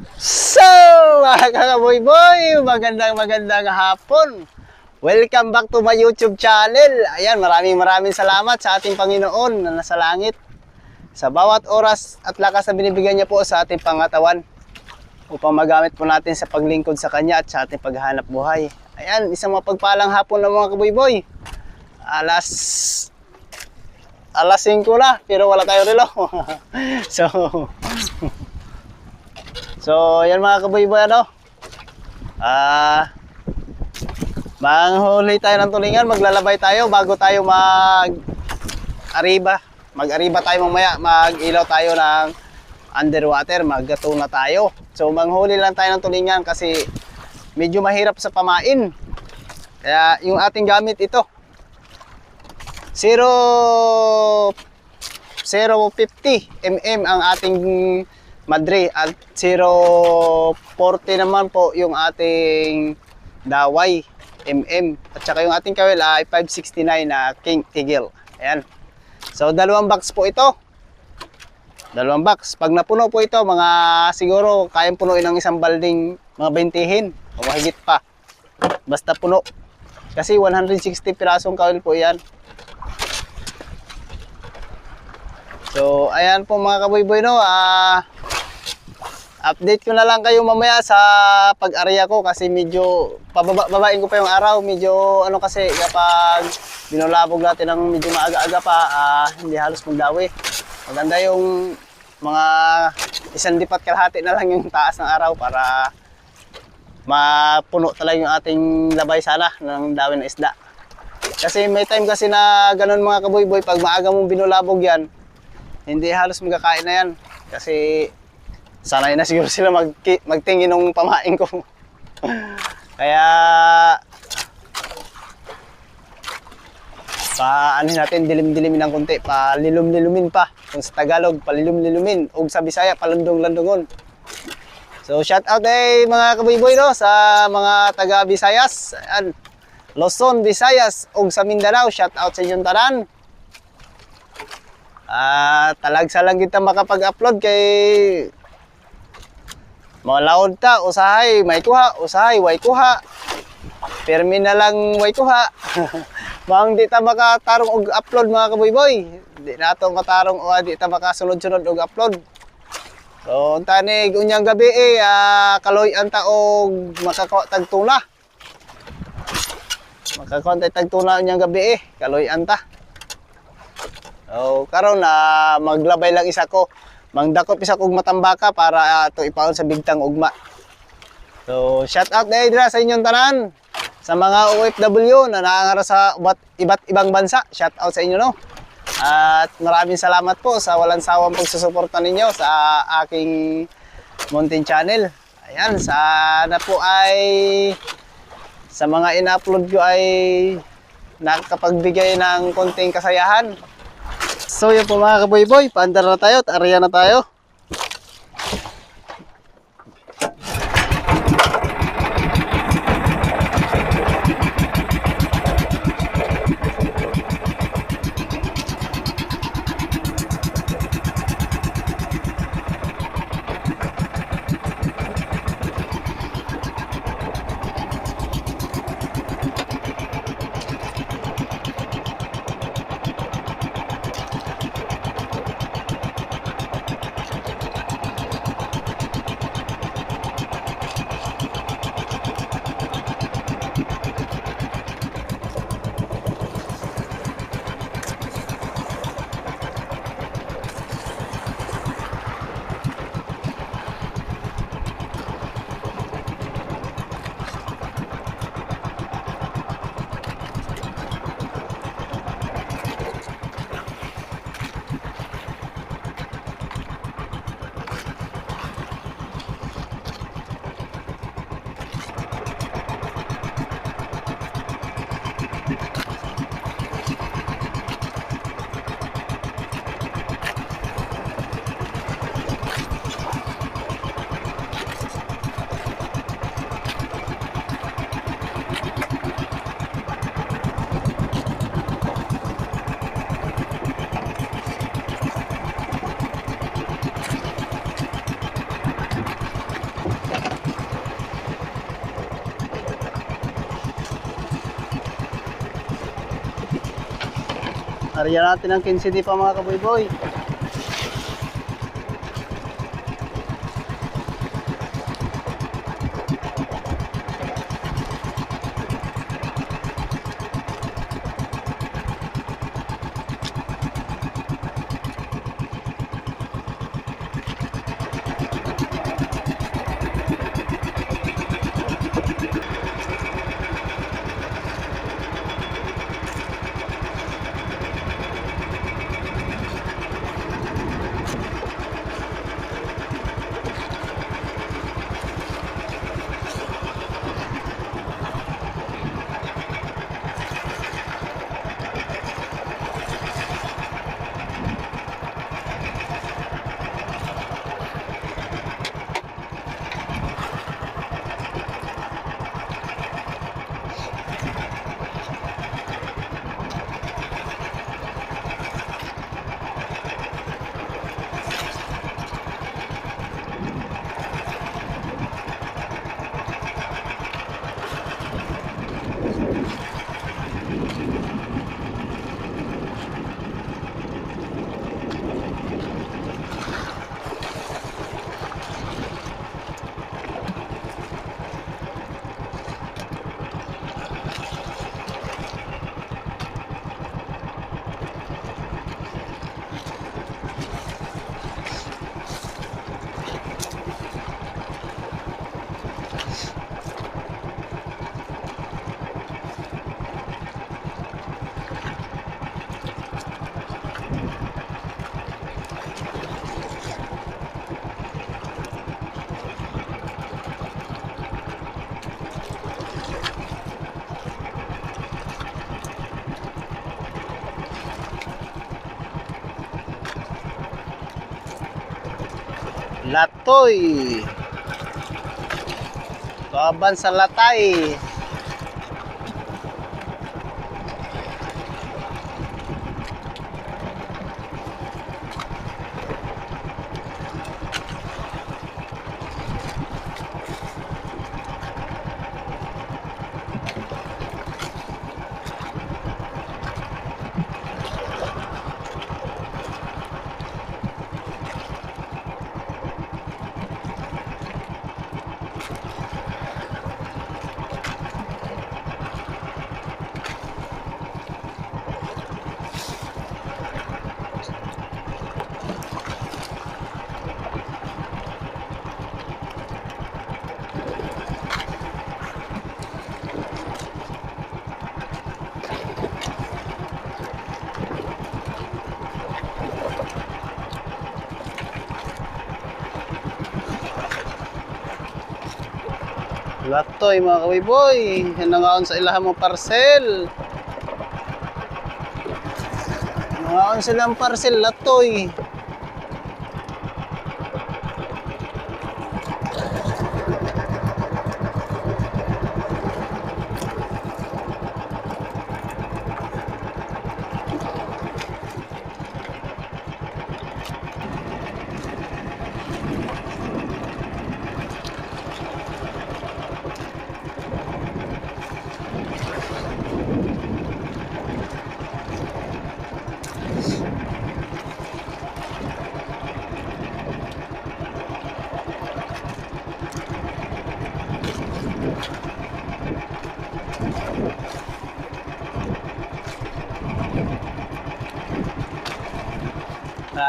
So, mga kakaboy-boy, magandang magandang hapon. Welcome back to my YouTube channel. Ayan, maraming maraming salamat sa ating Panginoon na nasa langit. Sa bawat oras at lakas na binibigyan niya po sa ating pangatawan upang magamit po natin sa paglingkod sa Kanya at sa ating paghahanap buhay. Ayan, isang mapagpalang hapon ng mga kaboy-boy. Alas alas 5 na, pero wala tayo relo. so, So, yan mga kaboy-boy, ano? Ah, manghuli tayo ng tulingan, maglalabay tayo bago tayo mag ariba. Mag-ariba tayo mamaya, mag-ilaw tayo ng underwater, maggato na tayo. So, manghuli lang tayo ng tulingan kasi medyo mahirap sa pamain. Kaya yung ating gamit ito, 0 050 mm ang ating madre at 040 naman po yung ating daway mm at saka yung ating kawil ay 569 na king tigil. Ayan. So dalawang box po ito. Dalawang box. Pag napuno po ito mga siguro kayang punuin ng isang balding mga bentihin o mahigit pa. Basta puno. Kasi 160 pirasong kawil po yan. So, ayan po mga kaboy-boy, no. Ah, update ko na lang kayo mamaya sa pag-area ko kasi medyo pababa-babain ko pa yung araw. Medyo ano kasi kapag binulabog natin ng medyo maaga-aga pa, ah, hindi halos magdawi. Maganda yung mga isang dipat kalahati na lang yung taas ng araw para mapuno talaga yung ating labay sana ng dawin ng isda. Kasi may time kasi na ganun mga kaboy-boy, pag maaga mong binulabog yan, hindi halos magkakain na yan. Kasi sanay na siguro sila mag magtingin ng pamain ko. Kaya pa ano natin dilim-dilimin ng konti, palilum-lilumin pa. Kung sa Tagalog, palilum-lilumin. O sa Bisaya, palandong-landongon. So shout out eh mga kaboy-boy no sa mga taga Visayas. Ayan. Luzon, Visayas ug sa Mindanao, shout out sa inyong tanan. Ah, talagsa lang kita makapag-upload kay mga ta, usahay, may kuha, usahay, way kuha. Permi na lang way kuha. Mang di ta makatarong og upload mga kaboy-boy. Di na to matarong o di ta makasunod-sunod og upload. So, tani unyang gabi eh, ah, kaloy anta og makakuha tag tuna. Makakuha tay tag tuna unyang gabi eh, kaloy anta. Oh, karon na maglabay lang isa ko. Mangdakop isa kog matambaka para ato ipaon sa bigtang ugma. So, shout out na dira sa inyong tanan. Sa mga OFW na naangara sa iba't, iba't ibang bansa, shout out sa inyo no. At maraming salamat po sa walang sawang pagsusuporta ninyo sa aking Mountain Channel. Ayan, sana po ay sa mga ina-upload ko ay nakakapagbigay ng konting kasayahan So yun po mga kaboy-boy, paandar na tayo at na tayo. Area natin ang 15 di pa mga kaboy-boy. Latoy. Laban sa Latay. Latoy mga kawiboy. Yan ang aon sa ilahan mo parcel. Mga silang parcel, latoy.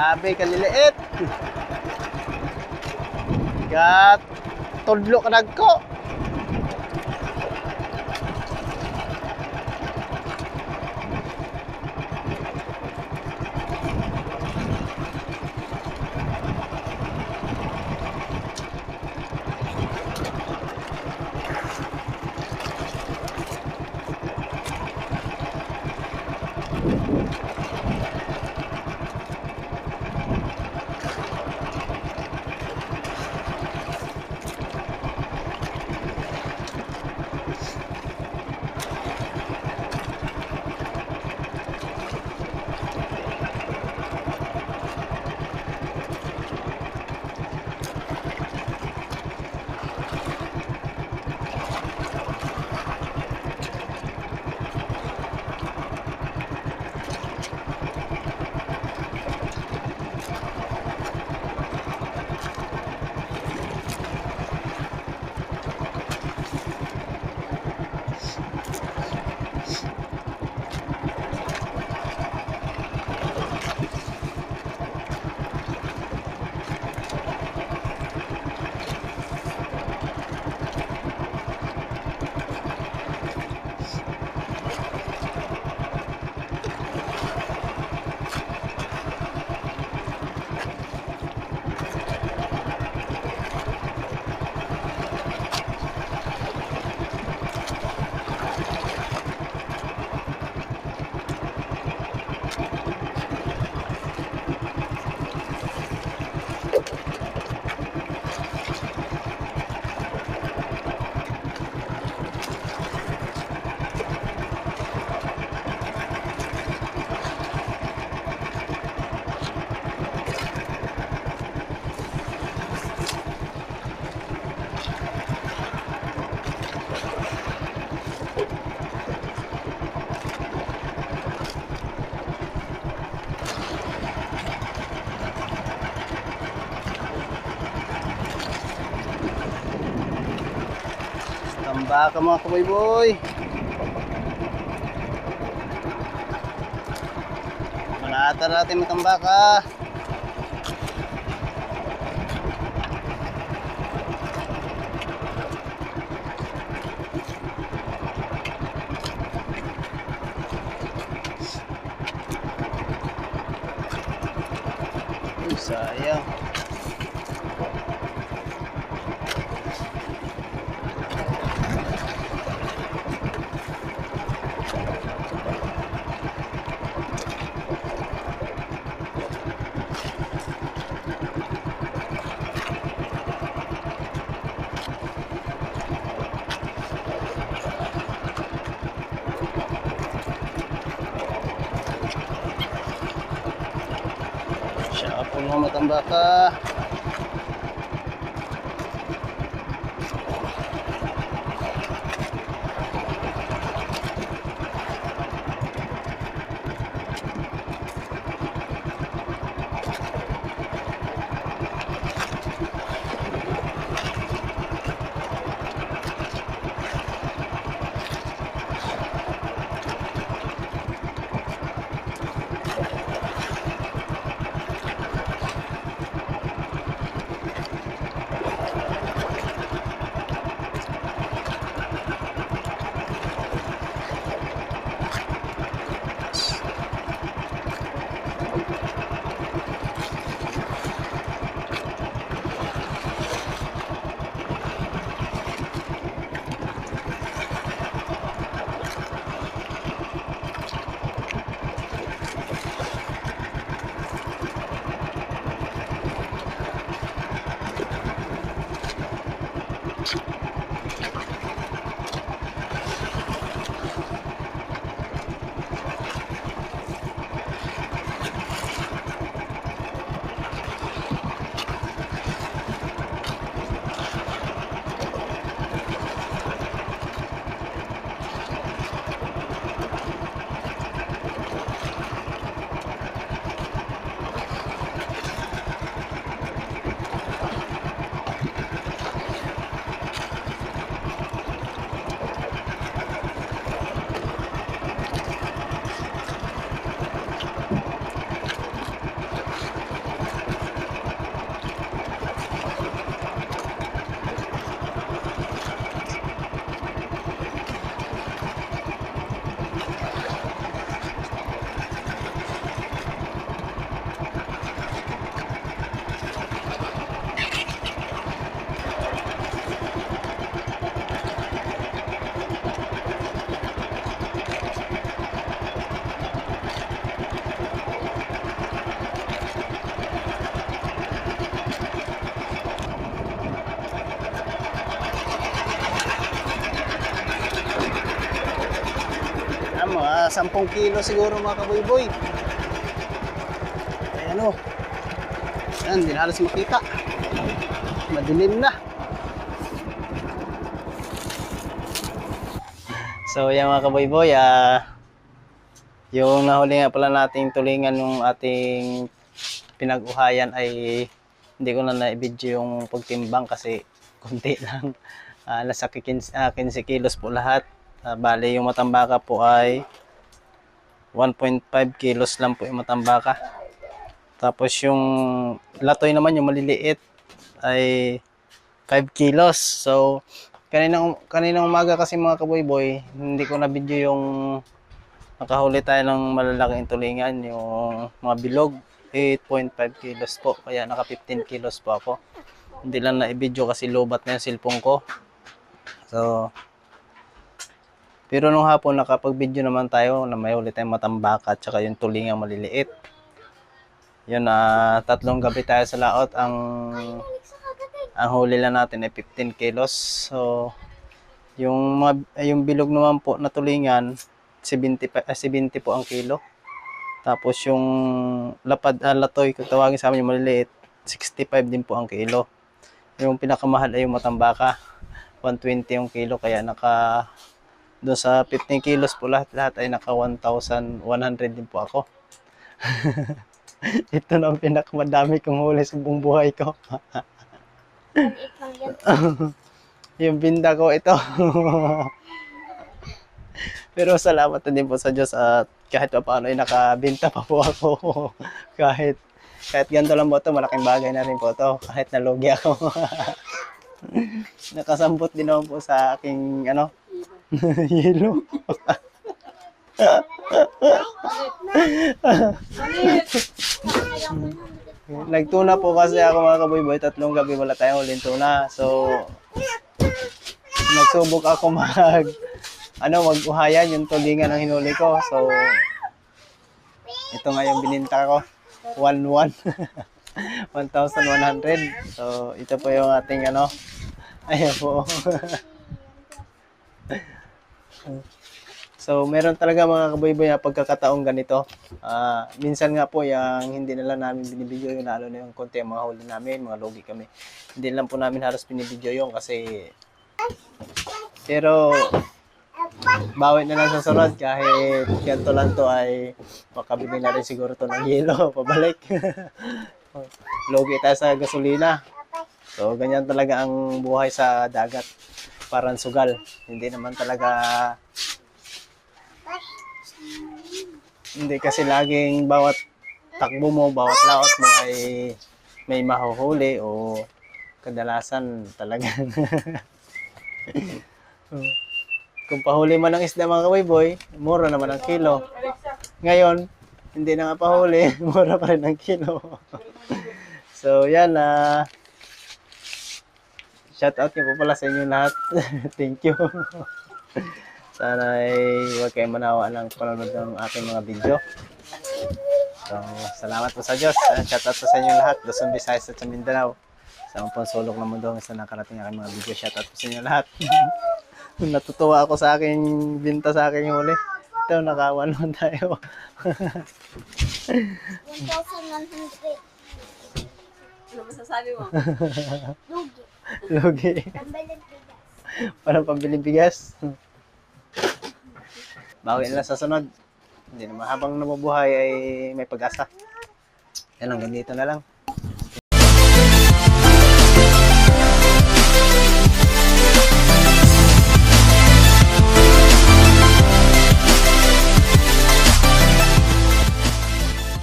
Grabe, kaliliit. Gat, tudlo ka nagko. Tambaka mga kaboy-boy. Manata natin matambaka. Uy, mga matambaka. 10 kilo siguro mga kaboy-boy. Ayan o. Ayan, hindi na halos makita. Madilim na. So, yan mga kaboy-boy, ah, yung nahuli nga pala nating tulingan yung ating pinag-uhayan ay hindi ko na na-video yung pagtimbang kasi konti lang. Ah, nasa 15, ah, 15 kilos po lahat. Ah, bali, yung matambaka po ay 1.5 kilos lang po yung matambaka. Tapos yung latoy naman, yung maliliit, ay 5 kilos. So, kaninang, kaninang umaga kasi mga kaboy-boy, hindi ko na video yung nakahuli tayo ng malalaking tulingan, yung mga bilog, 8.5 kilos po. Kaya naka 15 kilos po ako. Hindi lang na i-video kasi lobat na yung cellphone ko. So, pero nung hapon nakapag-video naman tayo na may ulit tayong matambaka at saka yung tulingang maliliit. Yun na tatlong gabi tayo sa laot. Ang ang huli lang natin ay 15 kilos. So yung yung bilog naman po na tulingan 70 pa- ah, 70 po ang kilo. Tapos yung lapad ah, latoy kung tawagin sa amin yung maliliit 65 din po ang kilo. Yung pinakamahal ay yung matambaka 120 yung kilo kaya naka doon sa 15 kilos po lahat, lahat ay naka 1,100 din po ako. Ito na ang pinakamadami kong huli sa buong buhay ko. yung binda ko ito. Pero salamat din po sa Diyos at kahit pa paano ay nakabinta pa po ako. kahit kahit ganito lang po ito, malaking bagay na rin po ito. Kahit nalugi ako. Nakasampot din po sa aking ano, yelo. Nagtuna po kasi ako mga kaboyboy, tatlong gabi wala tayong huling tuna. So, nagsubok ako mag, ano, mag-uhayan yung tulingan ng hinuli ko. So, ito nga yung bininta ko. 1-1. 1,100. So, ito po yung ating ano. Ayan po. So, meron talaga mga kaboyboy na pagkakataong ganito. Ah, minsan nga po, yung hindi na lang namin binibidyo yung lalo na yung konti mga huli namin, mga logi kami. Hindi lang po namin halos binibidyo yung kasi... Pero, bawit na lang sa sunod kahit ganito lang to ay makabili na rin siguro to ng yelo pabalik. logi tayo sa gasolina. So, ganyan talaga ang buhay sa dagat. Parang sugal. Hindi naman talaga Hindi kasi laging bawat takbo mo, bawat laot mo ay may mahuhuli o kadalasan talagang kung pahuli man ng isda mga kawiboy, mura naman ang kilo. Ngayon, hindi na nga pahuli, mura pa rin ang kilo. so, yan na. Shout out niyo po pala sa inyo lahat. Thank you. Sana ay huwag kayong manawa ng panonood ng aking mga video. So, salamat po sa Diyos. Uh, shout out po sa inyo lahat. Luzon, Visayas at sa Mindanao. Sa mga sulok ng mundo hanggang sa nakarating aking mga video. Shout out po sa inyo lahat. Natutuwa ako sa aking binta sa aking huli. Ito, nakawan naman tayo. 1,100. Ano masasabi mo? Lugi. Lugi. Pambalang bigas. Parang pambili bigas. Bawi na lang sa sunod. Hindi naman habang nabubuhay ay may pag-asa. Yan hanggang dito na lang.